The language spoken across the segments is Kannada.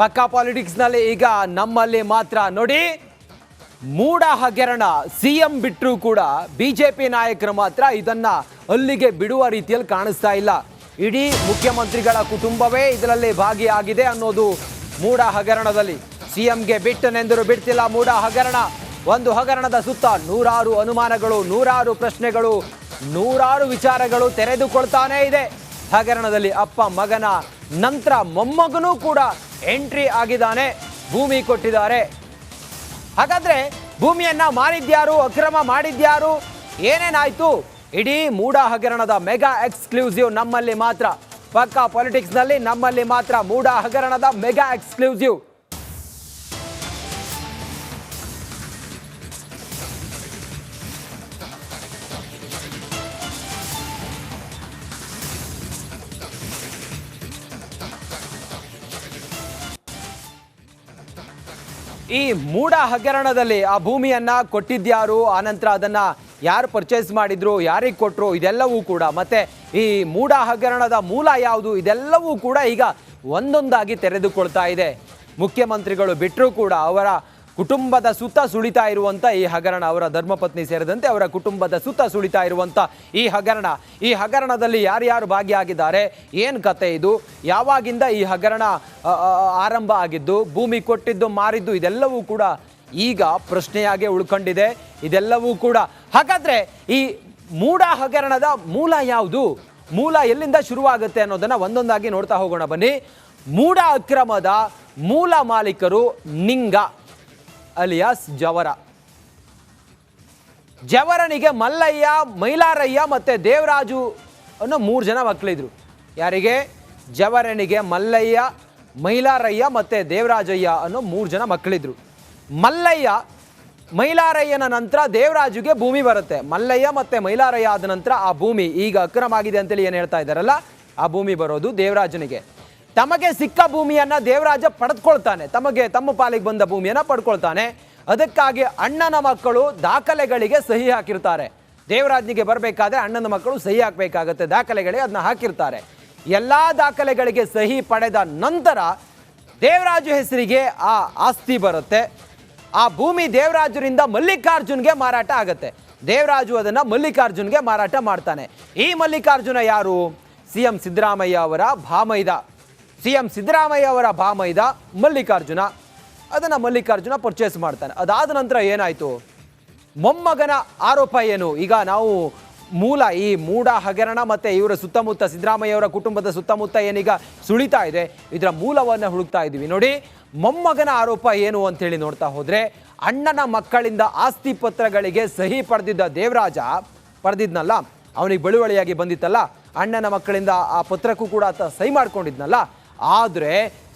ಪಕ್ಕ ಪಾಲಿಟಿಕ್ಸ್ನಲ್ಲಿ ಈಗ ನಮ್ಮಲ್ಲಿ ಮಾತ್ರ ನೋಡಿ ಮೂಡ ಹಗರಣ ಸಿಎಂ ಬಿಟ್ಟರು ಕೂಡ ಬಿಜೆಪಿ ನಾಯಕರು ಮಾತ್ರ ಇದನ್ನ ಅಲ್ಲಿಗೆ ಬಿಡುವ ರೀತಿಯಲ್ಲಿ ಕಾಣಿಸ್ತಾ ಇಲ್ಲ. ಇಡೀ ಮುಖ್ಯಮಂತ್ರಿಗಳ ಕುಟುಂಬವೇ ಇದರಲ್ಲಿ ಭಾಗಿಯಾಗಿದೆ ಅನ್ನೋದು ಮೂಡ ಹಗರಣದಲ್ಲಿ. ಸಿಎಂಗೆ ಬಿಟ್ಟನೆಂದರು ಬಿಡ್ತಿಲ್ಲ ಮೂಡ ಹಗರಣ. ಒಂದು ಹಗರಣದ ಸುತ್ತ ನೂರಾರು ಅನುಮಾನಗಳು, ನೂರಾರು ಪ್ರಶ್ನೆಗಳು, ನೂರಾರು ವಿಚಾರಗಳು ತೆರೆದುಕೊಳ್ತಾನೇ ಇದೆ. ಹಗರಣದಲ್ಲಿ ಅಪ್ಪ ಮಗನ ನಂತರ ಮೊಮ್ಮಗನೂ ಕೂಡ ಎಂಟ್ರಿ ಆಗಿದ್ದಾನೆ, ಭೂಮಿ ಕೊಟ್ಟಿದ್ದಾರೆ. ಹಾಗಾದ್ರೆ ಭೂಮಿಯನ್ನ ಮಾರಿದ್ಯಾರು, ಅಕ್ರಮ ಮಾಡಿದ್ಯಾರು? ಏನೇನಾಯ್ತು? ಇಡೀ ಮೂಡ ಹಗರಣದ ಮೆಗಾ ಎಕ್ಸ್ಕ್ಲೂಸಿವ್ ನಮ್ಮಲ್ಲಿ ಮಾತ್ರ. ಪಕ್ಕ ಪಾಲಿಟಿಕ್ಸ್ನಲ್ಲಿ ನಮ್ಮಲ್ಲಿ ಮಾತ್ರ ಮೂಡ ಹಗರಣದ ಮೆಗಾ ಎಕ್ಸ್ಕ್ಲೂಸಿವ್. ಈ ಮೂಡ ಹಗರಣದಲ್ಲಿ ಆ ಭೂಮಿಯನ್ನ ಕೊಟ್ಟಿದ್ಯಾರು? ಆನಂತರ ಅದನ್ನ ಯಾರು ಪರ್ಚೇಸ್ ಮಾಡಿದ್ರು? ಯಾರಿಗೆ ಕೊಟ್ಟರು ಇದೆಲ್ಲವೂ ಕೂಡ ಮತ್ತೆ ಈ ಮೂಡ ಹಗರಣದ ಮೂಲ ಯಾವುದು? ಇದೆಲ್ಲವೂ ಕೂಡ ಈಗ ಒಂದೊಂದಾಗಿ ತೆರೆದುಕೊಳ್ತಾ ಇದೆ. ಮುಖ್ಯಮಂತ್ರಿಗಳು ಬಿಟ್ಟರೂ ಕೂಡ ಅವರ ಕುಟುಂಬದ ಸುತ್ತ ಸುಳಿತಾ ಇರುವಂಥ ಈ ಹಗರಣ, ಅವರ ಧರ್ಮಪತ್ನಿ ಸೇರಿದಂತೆ ಅವರ ಕುಟುಂಬದ ಸುತ್ತ ಸುಳಿತಾ ಇರುವಂಥ ಈ ಹಗರಣ. ಈ ಹಗರಣದಲ್ಲಿ ಯಾರ್ಯಾರು ಭಾಗಿಯಾಗಿದ್ದಾರೆ? ಏನು ಕತೆ ಇದು? ಯಾವಾಗಿಂದ ಈ ಹಗರಣ ಆರಂಭ ಆಗಿದ್ದು, ಭೂಮಿ ಕೊಟ್ಟಿದ್ದು, ಮಾರಿದ್ದು, ಇದೆಲ್ಲವೂ ಕೂಡ ಈಗ ಪ್ರಶ್ನೆಯಾಗೆ ಉಳ್ಕೊಂಡಿದೆ. ಇದೆಲ್ಲವೂ ಕೂಡ ಹಾಗಾದರೆ ಈ ಮೂಡ ಹಗರಣದ ಮೂಲ ಯಾವುದು? ಮೂಲ ಎಲ್ಲಿಂದ ಶುರುವಾಗುತ್ತೆ ಅನ್ನೋದನ್ನು ಒಂದೊಂದಾಗಿ ನೋಡ್ತಾ ಹೋಗೋಣ ಬನ್ನಿ. ಮೂಡ ಅಕ್ರಮದ ಮೂಲ ಮಾಲೀಕರು ನಿಂಗ. ಅಲಿಯಾಸ್ ಜವರ. ಜವರನಿಗೆ ಮಲ್ಲಯ್ಯ, ಮೈಲಾರಯ್ಯ ಮತ್ತು ದೇವರಾಜು ಅನ್ನೋ ಮೂರು ಜನ ಮಕ್ಕಳಿದ್ರು ಯಾರಿಗೆ? ಜವರನಿಗೆ ಮಲ್ಲಯ್ಯ, ಮೈಲಾರಯ್ಯ ಮತ್ತು ದೇವರಾಜಯ್ಯ ಅನ್ನೋ ಮೂರು ಜನ ಮಕ್ಕಳಿದ್ರು ಮಲ್ಲಯ್ಯ, ಮೈಲಾರಯ್ಯನ ನಂತರ ದೇವರಾಜುಗೆ ಭೂಮಿ ಬರುತ್ತೆ. ಮಲ್ಲಯ್ಯ ಮತ್ತು ಮೈಲಾರಯ್ಯ ಆದ ನಂತರ ಆ ಭೂಮಿ ಈಗ ಅಕ್ರಮ ಆಗಿದೆ ಅಂತೇಳಿ ಏನು ಹೇಳ್ತಾ ಇದ್ದಾರಲ್ಲ? ಆ ಭೂಮಿ ಬರೋದು ದೇವರಾಜನಿಗೆ. ತಮಗೆ ಸಿಕ್ಕ ಭೂಮಿಯನ್ನು ದೇವರಾಜ ಪಡೆದುಕೊಳ್ತಾನೆ. ತಮಗೆ, ತಮ್ಮ ಪಾಲಿಗೆ ಬಂದ ಭೂಮಿಯನ್ನು ಪಡ್ಕೊಳ್ತಾನೆ ಅದಕ್ಕಾಗಿ ಅಣ್ಣನ ಮಕ್ಕಳು ದಾಖಲೆಗಳಿಗೆ ಸಹಿ ಹಾಕಿರ್ತಾರೆ. ದೇವರಾಜನಿಗೆ ಬರಬೇಕಾದ್ರೆ ಅಣ್ಣನ ಮಕ್ಕಳು ಸಹಿ ಹಾಕಬೇಕಾಗತ್ತೆ. ದಾಖಲೆಗಳಿಗೆ ಅದನ್ನ ಹಾಕಿರ್ತಾರೆ. ಎಲ್ಲಾ ದಾಖಲೆಗಳಿಗೆ ಸಹಿ ಪಡೆದ ನಂತರ ದೇವರಾಜು ಹೆಸರಿಗೆ ಆ ಆಸ್ತಿ ಬರುತ್ತೆ. ಆ ಭೂಮಿ ದೇವರಾಜರಿಂದ ಮಲ್ಲಿಕಾರ್ಜುನ್ಗೆ ಮಾರಾಟ ಆಗತ್ತೆ. ದೇವರಾಜು ಅದನ್ನ ಮಲ್ಲಿಕಾರ್ಜುನ್ಗೆ ಮಾರಾಟ ಮಾಡ್ತಾನೆ. ಈ ಮಲ್ಲಿಕಾರ್ಜುನ ಯಾರು? ಸಿ ಎಂ ಸಿದ್ದರಾಮಯ್ಯ ಅವರ ಭಾಮೈದ. ಸಿ ಎಂ ಸಿದ್ದರಾಮಯ್ಯ ಅವರ ಭಾಮೈದ ಮಲ್ಲಿಕಾರ್ಜುನ. ಅದನ್ನು ಮಲ್ಲಿಕಾರ್ಜುನ ಪರ್ಚೇಸ್ ಮಾಡ್ತಾನೆ. ಅದಾದ ನಂತರ ಏನಾಯಿತು? ಮೊಮ್ಮಗನ ಆರೋಪ ಏನು? ಈಗ ನಾವು ಮೂಲ, ಈ ಮೂಡ ಹಗರಣ ಮತ್ತು ಇವರ ಸುತ್ತಮುತ್ತ ಸಿದ್ದರಾಮಯ್ಯ ಅವರ ಕುಟುಂಬದ ಸುತ್ತಮುತ್ತ ಏನೀಗ ಸುಳಿತಾ ಇದೆ, ಇದರ ಮೂಲವನ್ನು ಹುಡುಕ್ತಾ ಇದ್ದೀವಿ ನೋಡಿ, ಮೊಮ್ಮಗನ ಆರೋಪ ಏನು ಅಂತೇಳಿ ನೋಡ್ತಾ ಹೋದರೆ, ಅಣ್ಣನ ಮಕ್ಕಳಿಂದ ಆಸ್ತಿ ಪತ್ರಗಳಿಗೆ ಸಹಿ ಪಡೆದಿದ್ದ ದೇವರಾಜ, ಪಡೆದಿದ್ನಲ್ಲ, ಅವನಿಗೆ ಬಳುವಳಿಯಾಗಿ ಬಂದಿತ್ತಲ್ಲ, ಅಣ್ಣನ ಮಕ್ಕಳಿಂದ ಆ ಪತ್ರಕ್ಕೂ ಕೂಡ ಆತ ಸಹಿ ಮಾಡ್ಕೊಂಡಿದ್ನಲ್ಲ ಆದ್ರೆ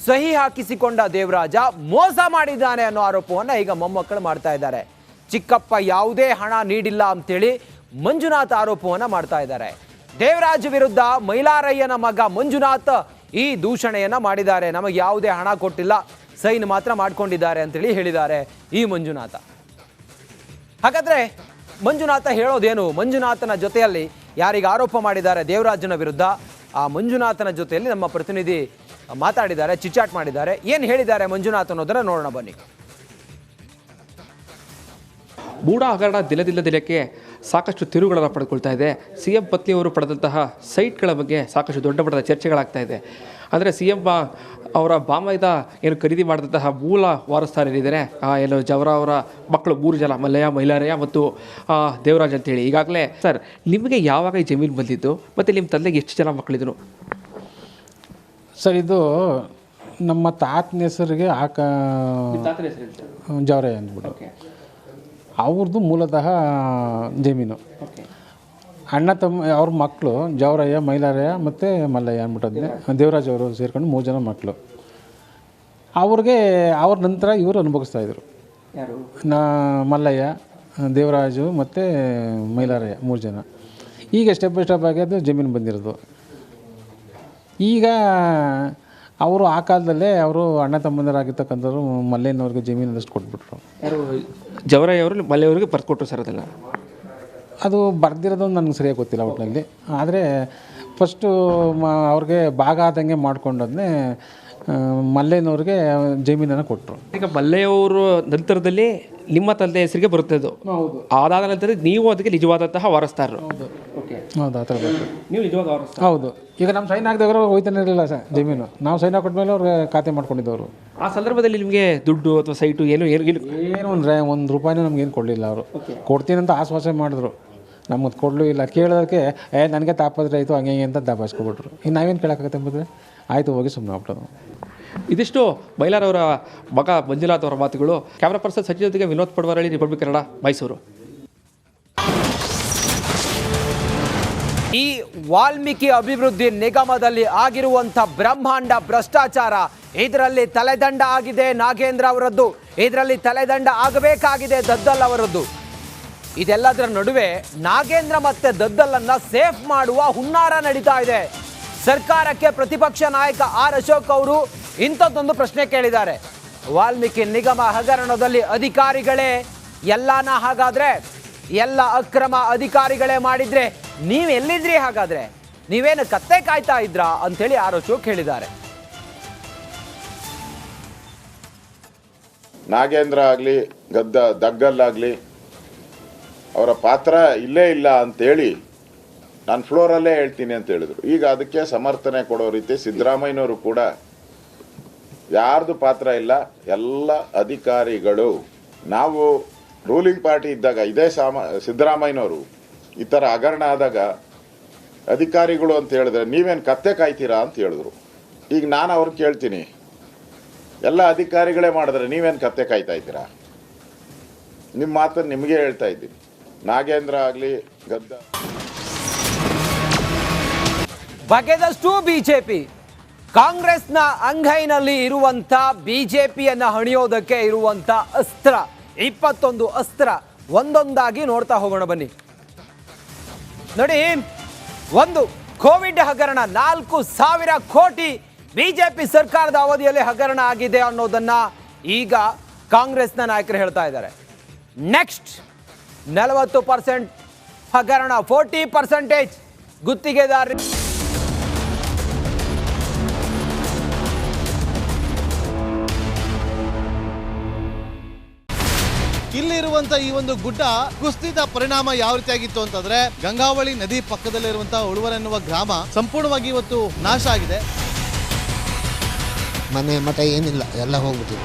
ಸಹಿ ಹಾಕಿಸಿಕೊಂಡ ದೇವರಾಜ ಮೋಸ ಮಾಡಿದ್ದಾನೆ ಅನ್ನೋ ಆರೋಪವನ್ನು ಈಗ ಮೊಮ್ಮಕ್ಕಳು ಮಾಡ್ತಾ ಇದ್ದಾರೆ. ಚಿಕ್ಕಪ್ಪ ಯಾವುದೇ ಹಣ ನೀಡಿಲ್ಲ ಅಂತೇಳಿ ಮಂಜುನಾಥ್ ಆರೋಪವನ್ನು ಮಾಡ್ತಾ ಇದ್ದಾರೆ. ದೇವರಾಜ್ ವಿರುದ್ಧ ಮೈಲಾರಯ್ಯನ ಮಗ ಮಂಜುನಾಥ್ ಈ ದೂಷಣೆಯನ್ನು ಮಾಡಿದ್ದಾರೆ. ನಮಗೆ ಯಾವುದೇ ಹಣ ಕೊಟ್ಟಿಲ್ಲ, ಸೈನ್ ಮಾತ್ರ ಮಾಡ್ಕೊಂಡಿದ್ದಾರೆ ಅಂತೇಳಿ ಹೇಳಿದ್ದಾರೆ ಈ ಮಂಜುನಾಥ. ಹಾಗಾದರೆ ಮಂಜುನಾಥ ಹೇಳೋದೇನು? ಮಂಜುನಾಥನ ಜೊತೆಯಲ್ಲಿ ಯಾರಿಗೆ ಆರೋಪ ಮಾಡಿದ್ದಾರೆ ದೇವರಾಜನ ವಿರುದ್ಧ ಆ ಮಂಜುನಾಥನ ಜೊತೆಯಲ್ಲಿ ನಮ್ಮ ಪ್ರತಿನಿಧಿ ಮಾತಾಡಿದ್ದಾರೆ ಚಿಚಾಟ್ ಮಾಡಿದ್ದಾರೆ. ಏನು ಹೇಳಿದ್ದಾರೆ ಮಂಜುನಾಥ್ ಅನ್ನೋದನ್ನ ನೋಡೋಣ ಬನ್ನಿ. ಮೂಡ ಹಗರಣ ದಿನದಿಂದ ದಿನಕ್ಕೆ ಸಾಕಷ್ಟು ತಿರುಗಳನ್ನು ಪಡೆದುಕೊಳ್ತಾ ಇದೆ. ಸಿ ಎಂ ಪತ್ನಿಯವರು ಪಡೆದಂತಹ ಸೈಟ್ಗಳ ಬಗ್ಗೆ ಸಾಕಷ್ಟು ದೊಡ್ಡ ಮಟ್ಟದ ಚರ್ಚೆಗಳಾಗ್ತಾ ಇದೆ. ಅಂದರೆ ಸಿ ಎಂ ಅವರ ಬಾಮೈದ ಏನು ಖರೀದಿ ಮಾಡಿದಂತಹ ಮೂಲ ವಾರಸ್ಥಾನರಿದ್ದಾರೆ ಏನು ಜವರ ಅವರ ಮಕ್ಕಳು ಮೂರು ಜನ ಮಲ್ಲಯ್ಯ ಮೈಲಾರಯ್ಯ ಮತ್ತು ದೇವರಾಜ್ ಅಂತೇಳಿ. ಈಗಾಗಲೇ ಸರ್ ನಿಮಗೆ ಯಾವಾಗ ಈ ಜಮೀನು ಬಂದಿದ್ದು ಮತ್ತು ನಿಮ್ಮ ತಂದೆಗೆ ಎಷ್ಟು ಜನ ಮಕ್ಕಳಿದ್ರು? ಸರ್ ಇದು ನಮ್ಮ ತಾತನ ಹೆಸರಿಗೆ ಆಕ ಜವರಯ್ಯ ಅಂದ್ಬಿಟ್ಟು. ಅವ್ರದ್ದು ಮೂಲತಃ ಜಮೀನು. ಅಣ್ಣ ತಮ್ಮ ಅವ್ರ ಮಕ್ಕಳು ಜವರಯ್ಯ ಮೈಲಾರಯ್ಯ ಮತ್ತು ಮಲ್ಲಯ್ಯ ಅಂದ್ಬಿಟ್ಟದ್ನೆ. ದೇವರಾಜ್ ಅವರು ಸೇರ್ಕೊಂಡು ಮೂರು ಜನ ಮಕ್ಕಳು ಅವ್ರಿಗೆ ಅವ್ರ ನಂತರ ಇವರು ಅನುಭವಿಸ್ತಾ ಇದ್ರು. ನಾ ಮಲ್ಲಯ್ಯ ದೇವರಾಜು ಮತ್ತು ಮೈಲಾರಯ್ಯ ಮೂರು ಜನ. ಈಗ ಸ್ಟೆಪ್ ಬೈ ಸ್ಟೆಪ್ ಆಗಿ ಅದು ಜಮೀನು ಬಂದಿರೋದು. ಈಗ ಅವರು ಆ ಕಾಲದಲ್ಲೇ ಅವರು ಅಣ್ಣ ತಮ್ಮಂದರಾಗಿರ್ತಕ್ಕಂಥವ್ರು ಮಲ್ಲಯ್ಯನವ್ರಿಗೆ ಜಮೀನು ಅಷ್ಟು ಕೊಟ್ಬಿಟ್ರು. ಯಾರು? ಜವರಯ್ಯವರು ಮಲ್ಲಯ್ಯವ್ರಿಗೆ ಬರ್ಕೊಟ್ರು ಸರ್ ಅದೆಲ್ಲ. ಅದು ಬರ್ದಿರೋದು ನನಗೆ ಸರಿಯಾಗಿ ಗೊತ್ತಿಲ್ಲ ಒಟ್ಟಿನಲ್ಲಿ ಆದರೆ ಫಸ್ಟು ಮ ಅವ್ರಿಗೆ ಭಾಗ ಆದಂಗೆ ಮಾಡ್ಕೊಂಡದ್ನೇ ಮಲ್ಲೇನವ್ರಿಗೆ ಜಮೀನನ್ನು ಕೊಟ್ಟರು ಈಗ ಮಲ್ಲೆಯವರು ನಂತರದಲ್ಲಿ ನಿಮ್ಮ ತಂದೆ ಹೆಸರಿಗೆ ಬರುತ್ತೆ ಅದು. ಹೌದು. ಅದಾದ ನಂತರ ನೀವು ಅದಕ್ಕೆ ನಿಜವಾದಂತಹ ವಾರಸ್ತಾರರು. ಓಕೆ. ಹೌದು ಆ ಥರ ಬೇಕು ನೀವು ನಿಜವಾದ ಹೌದು. ಈಗ ನಮ್ಮ ಸೈನ್ ಹಾಕಿದವರು ಹೋಯ್ತಾನೆ ಇರಲಿಲ್ಲ ಸರ್ ಜಮೀನು. ನಾವು ಸೈನ್ ಹಾಕೊಟ್ಮೇಲೆ ಅವ್ರಿಗೆ ಖಾತೆ ಮಾಡ್ಕೊಂಡಿದ್ದವರು. ಆ ಸಂದರ್ಭದಲ್ಲಿ ನಿಮಗೆ ದುಡ್ಡು ಅಥವಾ ಸೈಟು ಏನು ಏನು ಏನು? ಏನು ಅಂದರೆ ಒಂದು ರೂಪಾಯಿನೂ ನಮ್ಗೇನು ಕೊಡಲಿಲ್ಲ ಅವರು. ಕೊಡ್ತೀನಿ ಅಂತ ಆಶ್ವಾಸನೆ ಮಾಡಿದ್ರು. ನಮಗೆ ಕೊಡಲೂ ಇಲ್ಲ. ಕೇಳೋದಕ್ಕೆ ಏ ನನಗೆ ತಾಪತ್ರೆ ಆಯಿತು ಹಂಗೆ ಹಿಂಗೆ ಅಂತ ದಬಾಯಿಸ್ಕೊಬಿಟ್ರು ಇನ್ನು ನಾವೇನು ಕೇಳೋಕ್ಕಾಗತ್ತೆ ಅಂಬುದ್ರೆ ಆಯಿತು ಹೋಗಿ ಸುಮ್ಮನೆ ಹೋಗ್ಬಿಟ್ಟು ಇದಿಷ್ಟು ಬೈಲಾರವರ ಮಗ ಮಂಜುನಾಥ್ ಅವರ ಮಾತುಗಳು. ಕ್ಯಾಮ್ರಾ ಪರ್ಸನ್ ಸಚಿನ್ ಜೊತೆಗೆ ವಿನೋದ್ ಪಡವರಳ್ಳಿ ರಿಪಬ್ಲಿಕ್ ಕನ್ನಡ ಮೈಸೂರು. ಈ ವಾಲ್ಮೀಕಿ ಅಭಿವೃದ್ಧಿ ನಿಗಮದಲ್ಲಿ ಆಗಿರುವಂಥ ಬ್ರಹ್ಮಾಂಡ ಭ್ರಷ್ಟಾಚಾರ ಇದರಲ್ಲಿ ತಲೆದಂಡ ಆಗಿದೆ ನಾಗೇಂದ್ರ ಅವರದ್ದು. ಇದರಲ್ಲಿ ತಲೆದಂಡ ಆಗಬೇಕಾಗಿದೆ ದದ್ದಲ್ ಅವರದ್ದು. ಇದೆಲ್ಲದರ ನಡುವೆ ನಾಗೇಂದ್ರ ಮತ್ತೆ ದದ್ದಲ್ಲನ್ನ ಸೇಫ್ ಮಾಡುವ ಹುನ್ನಾರ ನಡೀತಾ ಇದೆ. ಸರ್ಕಾರಕ್ಕೆ ಪ್ರತಿಪಕ್ಷ ನಾಯಕ ಆರ್ ಅಶೋಕ್ ಅವರು ಇಂಥದ್ದೊಂದು ಪ್ರಶ್ನೆ ಕೇಳಿದ್ದಾರೆ. ವಾಲ್ಮೀಕಿ ನಿಗಮ ಹಗರಣದಲ್ಲಿ ಅಧಿಕಾರಿಗಳೇ, ಎಲ್ಲಾನ ಹಾಗಾದ್ರೆ, ಎಲ್ಲ ಅಕ್ರಮ ಅಧಿಕಾರಿಗಳೇ ಮಾಡಿದ್ರೆ ನೀವ್ ಎಲ್ಲಿದ್ರಿ ಹಾಗಾದ್ರೆ? ನೀವೇನು ಕತ್ತೆ ಕಾಯ್ತಾ ಇದ್ರಾ ಅಂತೇಳಿ ಆರ್ ಅಶೋಕ್ ಹೇಳಿದ್ದಾರೆ. ನಾಗೇಂದ್ರ ಆಗಲಿ, ಗದ್ದ, ದಗ್ಗಲ್ಲಾಗಲಿ ಅವರ ಪಾತ್ರ ಇಲ್ಲೇ ಇಲ್ಲ ಅಂತೇಳಿ ನಾನು ಫ್ಲೋರಲ್ಲೇ ಹೇಳ್ತೀನಿ ಅಂತ ಹೇಳಿದ್ರು. ಈಗ ಅದಕ್ಕೆ ಸಮರ್ಥನೆ ಕೊಡೋ ರೀತಿ ಸಿದ್ದರಾಮಯ್ಯನವರು ಕೂಡ ಯಾರ್ದು ಪಾತ್ರ ಇಲ್ಲ, ಎಲ್ಲ ಅಧಿಕಾರಿಗಳು, ನಾವು ರೂಲಿಂಗ್ ಪಾರ್ಟಿ ಇದ್ದಾಗ ಇದೇ ಸಾಮ, ಸಿದ್ದರಾಮಯ್ಯನವರು ಈ ಥರ ಹಗರಣ ಆದಾಗ ಅಧಿಕಾರಿಗಳು ಅಂತ ಹೇಳಿದ್ರೆ ನೀವೇನು ಕತ್ತೆ ಕಾಯ್ತೀರಾ ಅಂತ ಹೇಳಿದ್ರು. ಈಗ ನಾನು ಅವ್ರಿಗೆ ಕೇಳ್ತೀನಿ, ಎಲ್ಲ ಅಧಿಕಾರಿಗಳೇ ಮಾಡಿದ್ರೆ ನೀವೇನು ಕತ್ತೆ ಕಾಯ್ತಾ ಇದ್ದೀರಾ? ನಿಮ್ಮ ಮಾತನ್ನು ನಿಮಗೆ ಹೇಳ್ತಾ ಇದ್ದೀನಿ. ನಾಗೇಂದ್ರ ಆಗಲಿ, ಗದ್ದ. ಬಗೆದಷ್ಟು ಬಿಜೆಪಿ. ಕಾಂಗ್ರೆಸ್ನ ಅಂಗೈನಲ್ಲಿ ಇರುವಂತ ಬಿಜೆಪಿಯನ್ನ ಹಣಿಯೋದಕ್ಕೆ ಇರುವಂತ ಅಸ್ತ್ರ, ಇಪ್ಪತ್ತೊಂದು ಅಸ್ತ್ರ ಒಂದೊಂದಾಗಿ ನೋಡ್ತಾ ಹೋಗೋಣ ಬನ್ನಿ. ನೋಡಿ, ಒಂದು ಕೋವಿಡ್ ಹಗರಣ, ನಾಲ್ಕು ಸಾವಿರ ಕೋಟಿ ಬಿಜೆಪಿ ಸರ್ಕಾರದ ಅವಧಿಯಲ್ಲಿ ಹಗರಣ ಆಗಿದೆ ಅನ್ನೋದನ್ನ ಈಗ ಕಾಂಗ್ರೆಸ್ನ ನಾಯಕರು ಹೇಳ್ತಾ ಇದ್ದಾರೆ. ನೆಕ್ಸ್ಟ್ ನಲವತ್ತು ಪರ್ಸೆಂಟ್ ಹಗರಣ ಫೋರ್ಟಿ ಪರ್ಸೆಂಟೇಜ್ ಗುತ್ತಿಗೆದಾರ. ಇಲ್ಲಿರುವಂತ ಈ ಒಂದು ಗುಡ್ಡ ಕುಸ್ತಿದ ಪರಿಣಾಮ ಯಾವ ರೀತಿಯಾಗಿತ್ತು ಅಂತಂದ್ರೆ ಗಂಗಾವಳಿ ನದಿ ಪಕ್ಕದಲ್ಲಿರುವಂತಹ ಉಳುವರ್ ಎನ್ನುವ ಗ್ರಾಮ ಸಂಪೂರ್ಣವಾಗಿ ಇವತ್ತು ನಾಶ ಆಗಿದೆ. ಮನೆ ಮಠ ಏನಿಲ್ಲ ಎಲ್ಲ ಹೋಗ್ಬಿಟ್ಟಿದೆ.